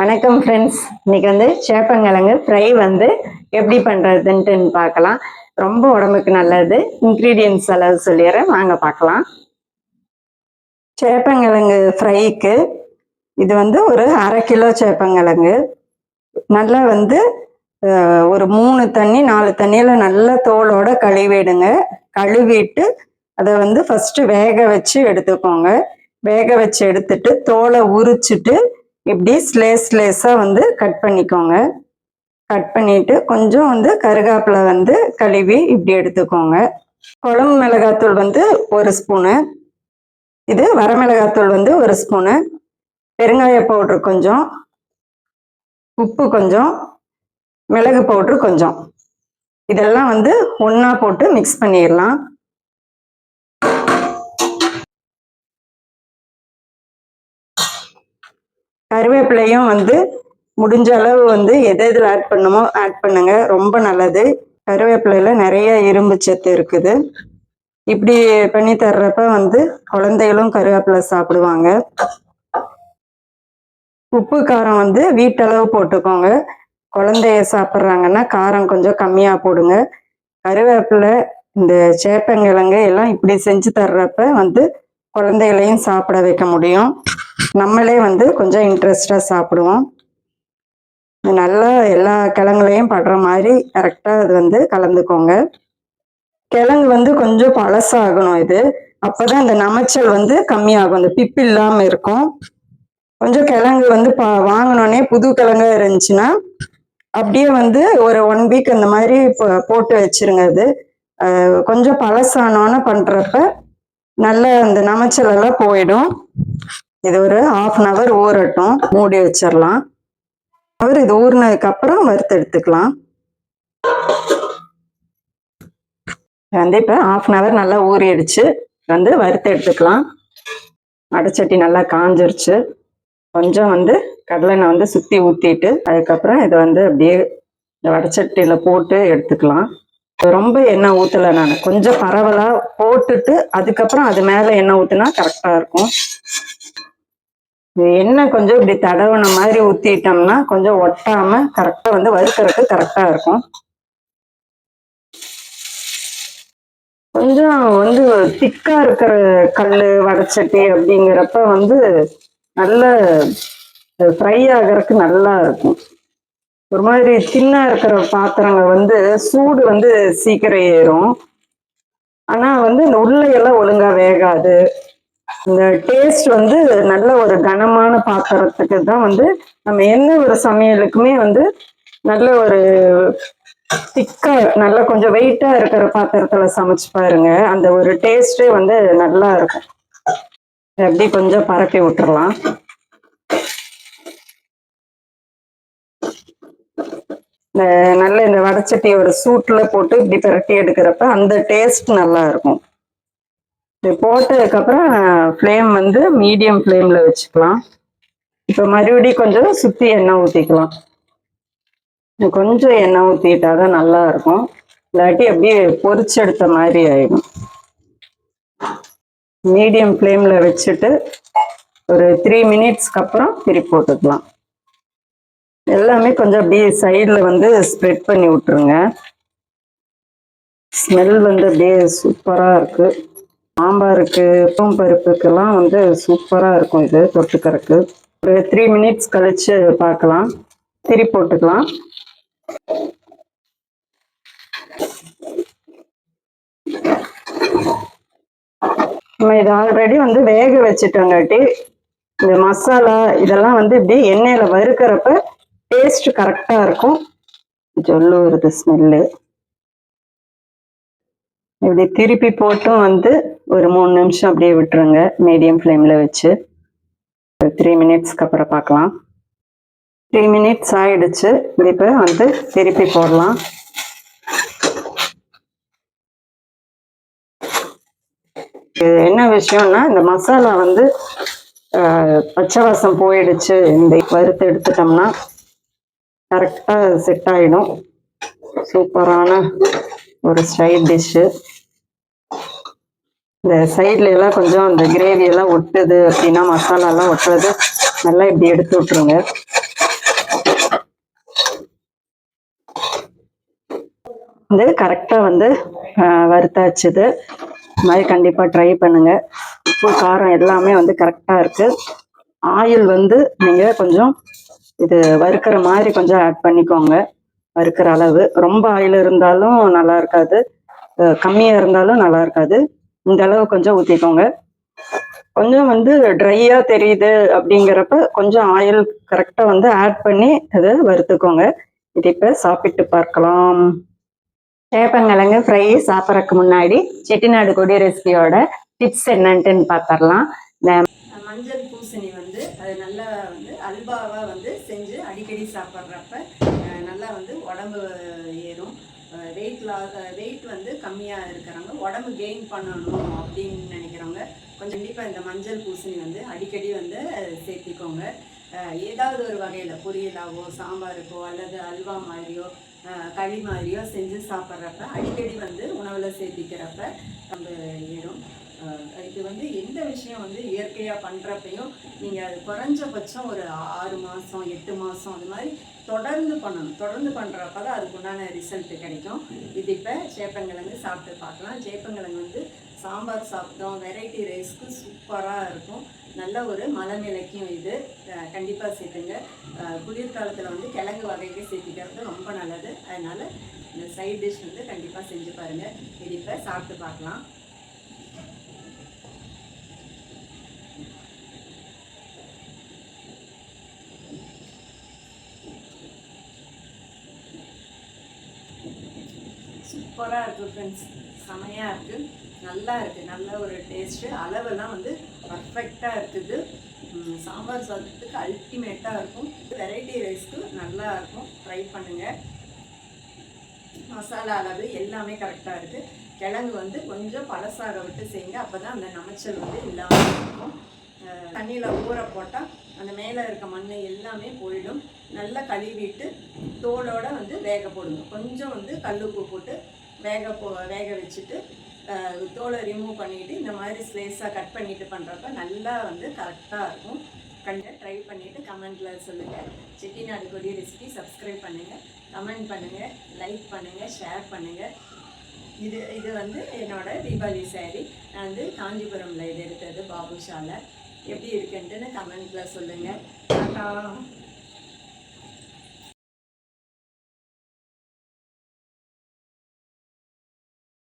வணக்கம் ஃப்ரெண்ட்ஸ் இன்னைக்கு வந்து சேப்பங்கிழங்கு ஃப்ரை வந்து எப்படி பண்ணுறதுன்ட்டு பார்க்கலாம். ரொம்ப உடம்புக்கு நல்லது. இன்க்ரீடியன்ஸ் அளவு சொல்லிடுறேன். வாங்க பார்க்கலாம். சேப்பங்கிழங்கு ஃப்ரைக்கு இது வந்து ஒரு அரை கிலோ சேப்பங்கிழங்கு. நல்லா வந்து ஒரு மூணு தண்ணி நாலு தண்ணியில் நல்லா தோலோட கழுவிடுங்க. கழுவிட்டு அதை வந்து ஃபஸ்ட்டு வேக வச்சு எடுத்துக்கோங்க. வேக வச்சு எடுத்துட்டு தோலை உரிச்சிட்டு இப்படி ஸ்லேஸ் ஸ்லேஸாக வந்து கட் பண்ணிக்கோங்க. கட் பண்ணிட்டு கொஞ்சம் வந்து கருகாப்பில் வந்து கழுவி இப்படி எடுத்துக்கோங்க. குழம்பு மிளகாத்தூள் வந்து ஒரு ஸ்பூனு இது வரமிளகாத்தூள் வந்து ஒரு ஸ்பூனு பெருங்காய பவுட்ரு கொஞ்சம். உப்பு கொஞ்சம். மிளகு பவுட்ரு கொஞ்சம். இதெல்லாம் வந்து ஒன்றா போட்டு மிக்ஸ் பண்ணிடலாம். கருவேப்பிலையும் வந்து முடிஞ்ச அளவு வந்து எது எதில் ஆட் பண்ணுமோ ஆட் பண்ணுங்க. ரொம்ப நல்லது. கருவேப்பிலையில நிறைய இரும்பு சத்து இருக்குது. இப்படி பண்ணி தர்றப்ப வந்து குழந்தைகளும் கருவேப்பிலை சாப்பிடுவாங்க. உப்பு காரம் வந்து வீட்டளவு போட்டுக்கோங்க. குழந்தைய சாப்பிட்றாங்கன்னா காரம் கொஞ்சம் கம்மியாக போடுங்க. கருவேப்பிலை இந்த சேப்பங்கிழங்கு எல்லாம் இப்படி செஞ்சு தர்றப்ப வந்து குழந்தைகளையும் சாப்பிட வைக்க முடியும். நம்மளே வந்து கொஞ்சம் இன்ட்ரெஸ்டாக சாப்பிடுவோம். நல்லா எல்லா கிழங்குலையும் படுற மாதிரி கரெக்டாக அது வந்து கலந்துக்கோங்க. கிழங்கு வந்து கொஞ்சம் பழசாகணும் இது. அப்போதான் இந்த நமைச்சல் வந்து கம்மியாகும். இந்த பிப்பு இல்லாமல் இருக்கும். கொஞ்சம் கிழங்கு வந்து பா வாங்கினோடனே புது கிழங்காக இருந்துச்சுன்னா அப்படியே வந்து ஒரு ஒன் வீக் அந்த மாதிரி போட்டு வச்சிருங்க அது கொஞ்சம் பழசானோன்னு பண்ணுறப்ப நல்ல அந்த நமைச்சல் எல்லாம் போயிடும். இது ஒரு ஹாஃப் அன் ஹவர் ஊறட்டும். மூடி வச்சிடலாம் அவர் இது ஊறினதுக்கு அப்புறம் வறுத்து எடுத்துக்கலாம். வந்து இப்போ ஹாஃப் அன் ஹவர் நல்லா ஊறிடுச்சு. வந்து வறுத்து எடுத்துக்கலாம். அடைச்சட்டி நல்லா காஞ்சிருச்சு. கொஞ்சம் வந்து கடலெண்ணெய் வந்து சுற்றி ஊற்றிட்டு அதுக்கப்புறம் இதை வந்து அப்படியே இந்த வடச்சட்டியில் போட்டு எடுத்துக்கலாம். ரொம்ப எண்ணெய் ஊற்றலை நான். கொஞ்சம் பரவலாக போட்டுட்டு அதுக்கப்புறம் அது மேலே எண்ணெய் ஊற்றுனா கரெக்டாக இருக்கும். எண்ணெய் கொஞ்சம் இப்படி தடவுன மாதிரி ஊற்றிட்டோம்னா கொஞ்சம் ஒட்டாம கரெக்டாக வந்து வறுக்கிறதுக்கு கரெக்டாக இருக்கும். கொஞ்சம் வந்து திக்கா இருக்கிற கல் வடச்சட்டி அப்படிங்கிறப்ப வந்து நல்ல ஃப்ரை ஆகிறதுக்கு நல்லா இருக்கும். ஒரு மாதிரி தின்னா இருக்கிற பாத்திரங்கள் வந்து சூடு வந்து சீக்கிரம் ஏறும். ஆனா வந்து இந்த உள்ள எல்லாம் ஒழுங்கா வேகாது. இந்த டேஸ்ட் வந்து நல்ல ஒரு கனமான பாத்திரத்துக்கு தான் வந்து நம்ம எந்த ஒரு சமையலுக்குமே வந்து நல்ல ஒரு திக்கா நல்லா கொஞ்சம் வெயிட்டா இருக்கிற பாத்திரத்துல சமைச்சு பாருங்க. அந்த ஒரு டேஸ்டே வந்து நல்லா இருக்கும். அப்படி கொஞ்சம் பரப்பி விட்டுறலாம். இந்த நல்ல இந்த வடச்சட்டி ஒரு சூட்டில் போட்டு இப்படி பிரட்டி எடுக்கிறப்ப அந்த டேஸ்ட் நல்லா இருக்கும். இது போட்டதுக்கப்புறம் ஃப்ளேம் வந்து மீடியம் ஃப்ளேம்ல வச்சுக்கலாம். இப்போ மறுபடியும் கொஞ்சம் சுத்தி எண்ணெய் ஊற்றிக்கலாம் கொஞ்சம் எண்ணெய் ஊற்றிட்டா தான் நல்லா இருக்கும். இல்லாட்டி அப்படியே பொரிச்சு எடுத்த மாதிரி ஆயிடும். மீடியம் ஃப்ளேம்ல வச்சுட்டு ஒரு த்ரீ மினிட்ஸ்க்கு அப்புறம் திருப்பி போட்டுக்கலாம். எல்லாமே கொஞ்சம் அப்படியே சைடில் வந்து ஸ்ப்ரெட் பண்ணி விட்டுருங்க. ஸ்மெல் வந்து அப்படியே சூப்பராக இருக்குது சாம்பாருக்கு பூம் பருப்புக்கெல்லாம் வந்து சூப்பராக இருக்கும் இது தொட்டுக்கறக்கு. ஒரு த்ரீ மினிட்ஸ் கழிச்சு பார்க்கலாம் திரி போட்டுக்கலாம். நம்ம இது ஆல்ரெடி வந்து வேக வச்சுட்டோங்காட்டி இந்த மசாலா இதெல்லாம் வந்து இப்படி எண்ணெயில் வறுக்கிறப்ப டேஸ்ட் கரெக்டாக இருக்கும். ஜொல்லு வருது ஸ்மெல்லு இப்படி திருப்பி போட்டும் வந்து ஒரு மூணு நிமிஷம் அப்படியே விட்டுருங்க. மீடியம் ஃப்ளேமில் வச்சு. ஒரு த்ரீ மினிட்ஸ்க்கு அப்புறம் பார்க்கலாம். த்ரீ மினிட்ஸ் ஆகிடுச்சு இப்போ வந்து திருப்பி போடலாம். இது என்ன விஷயம்னா இந்த மசாலா வந்து பச்சை வாசம் போயிடுச்சு. இந்த வறுத்து எடுத்துட்டோம்னா கரெக்டாக செட் ஆகிடும் சூப்பரான ஒரு சைட் டிஷ்ஷு இந்த சைட்ல எல்லாம் கொஞ்சம் இந்த கிரேவி எல்லாம் ஒட்டுது அப்படின்னா மசாலாலாம் ஒட்டுறது நல்லா இப்படி எடுத்து விட்டுருங்க. வந்து கரெக்டாக வந்து வறுத்தாச்சுது இது. மாதிரி கண்டிப்பாக ட்ரை பண்ணுங்க. உப்பு காரம் எல்லாமே வந்து கரெக்டாக இருக்குது ஆயில் வந்து நீங்கள் கொஞ்சம் இது வறுக்கிற மாதிரி கொஞ்சம் ஆட் பண்ணிக்கோங்க. வறுக்கிற அளவு. ரொம்ப ஆயில் இருந்தாலும் நல்லா இருக்காது. கம்மியாக இருந்தாலும் நல்லா இருக்காது. இந்த அளவு கொஞ்சம் ஊற்றிக்கோங்க கொஞ்சம் வந்து ட்ரையாக தெரியுது அப்படிங்கிறப்ப கொஞ்சம் ஆயில் கரெக்டாக வந்து ஆட் பண்ணி அதை வறுத்துக்கோங்க. இது இப்போ சாப்பிட்டு பார்க்கலாம். சேப்பங்கிழங்கு ஃப்ரை சாப்பிட்றதுக்கு முன்னாடி செட்டிநாடு கொடி ரெசிபியோட டிப்ஸ் என்னன்ட்டுன்னு பார்த்துடலாம் மஞ்சள் பூசணி வந்து அது நல்லா வந்து அல்வாவாக வந்து செஞ்சு அடிக்கடி சாப்பிட்றப்ப நல்லா வந்து உடம்பு ஏறும். வெயிட் லா வெயிட் வந்து கம்மியாக இருக்கிறாங்க உடம்பு கெயின் பண்ணணும் அப்படின்னு நினைக்கிறவங்க கொஞ்சம் கண்டிப்பாக இந்த மஞ்சள் பூசணி வந்து அடிக்கடி வந்து சேர்த்திக்கோங்க. ஏதாவது ஒரு வகையில் பொரியலாவோ சாம்பாருக்கோ அல்லது அல்வா மாதிரியோ களி மாதிரியோ செஞ்சு சாப்பிட்றப்ப அடிக்கடி வந்து உணவில் சேர்த்திக்கிறப்ப நம்ம ஏறும். இது வந்து எந்த விஷயம் வந்து இயற்கையாக பண்ணுறப்பையும் நீங்கள் அது குறைஞ்சபட்சம் ஒரு ஆறு மாதம் எட்டு மாதம் அது மாதிரி தொடர்ந்து பண்ணணும். தொடர்ந்து பண்ணுறப்ப தான் அதுக்கு உண்டான ரிசல்ட் கிடைக்கும். இது இப்போ சேப்பங்கிழங்கு சாப்பிட்டு பார்க்கலாம். சேப்பங்கிழங்கு வந்து சாம்பார் சாப்பிட்டோம். வெரைட்டி ரைஸ்க்கு சூப்பராக இருக்கும். நல்ல ஒரு மலமிளக்கியும் இது. கண்டிப்பாக சேர்த்துங்க. குளிர்காலத்தில் வந்து கிழங்கு வகைக்கு சேர்த்திக்கிறது ரொம்ப நல்லது. அதனால் இந்த சைட் டிஷ் வந்து கண்டிப்பாக செஞ்சு பாருங்கள் இது இப்போ சாப்பிட்டு பார்க்கலாம். சூப்பராக இருக்குது ஃப்ரெண்ட்ஸ் செமையாக இருக்குது நல்லா இருக்குது நல்ல ஒரு டேஸ்ட்டு அளவெல்லாம் வந்து பர்ஃபெக்டாக இருக்குது சாம்பார் சாதத்துக்கு அல்டிமேட்டாக இருக்கும். வெரைட்டி ரைஸ்க்கு நல்லா இருக்கும். ட்ரை பண்ணுங்கள் மசாலா அளவு எல்லாமே கரெக்டாக இருக்குது கிழங்கு வந்து கொஞ்சம் பழசாக விட்டு செய்யுங்க. அப்போ தான் அந்த நமைச்சல் வந்து இல்லாமல் இருக்கும். தண்ணியில் ஊற போட்டால் அந்த மேலே இருக்க மண் எல்லாமே போயிடும். நல்லா கழுவிட்டு தோலோடு வந்து வேக போடுங்க. கொஞ்சம் வந்து கல்லுப்பு போட்டு வேக போ வேக வச்சுட்டு தோலை ரிமூவ் பண்ணிவிட்டு இந்த மாதிரி ஸ்லேஸாக கட் பண்ணிவிட்டு பண்ணுறப்ப நல்லா வந்து கரெக்டாக இருக்கும். கண்டு ட்ரை பண்ணிவிட்டு கமெண்ட்டில் சொல்லுங்கள் செட்டிநாடு கொடி ரெசிபி சப்ஸ்கிரைப் பண்ணுங்கள் கமெண்ட் பண்ணுங்கள் லைக் பண்ணுங்கள் ஷேர் பண்ணுங்கள் இது இது வந்து என்னோடய தீபாவளி சேரீ நான் வந்து காஞ்சிபுரம்ல இது எடுத்தது பாபுஷாவில் எப்படி இருக்குன்ட்டுன்னு கமெண்ட்டில் சொல்லுங்கள் டாட்டா.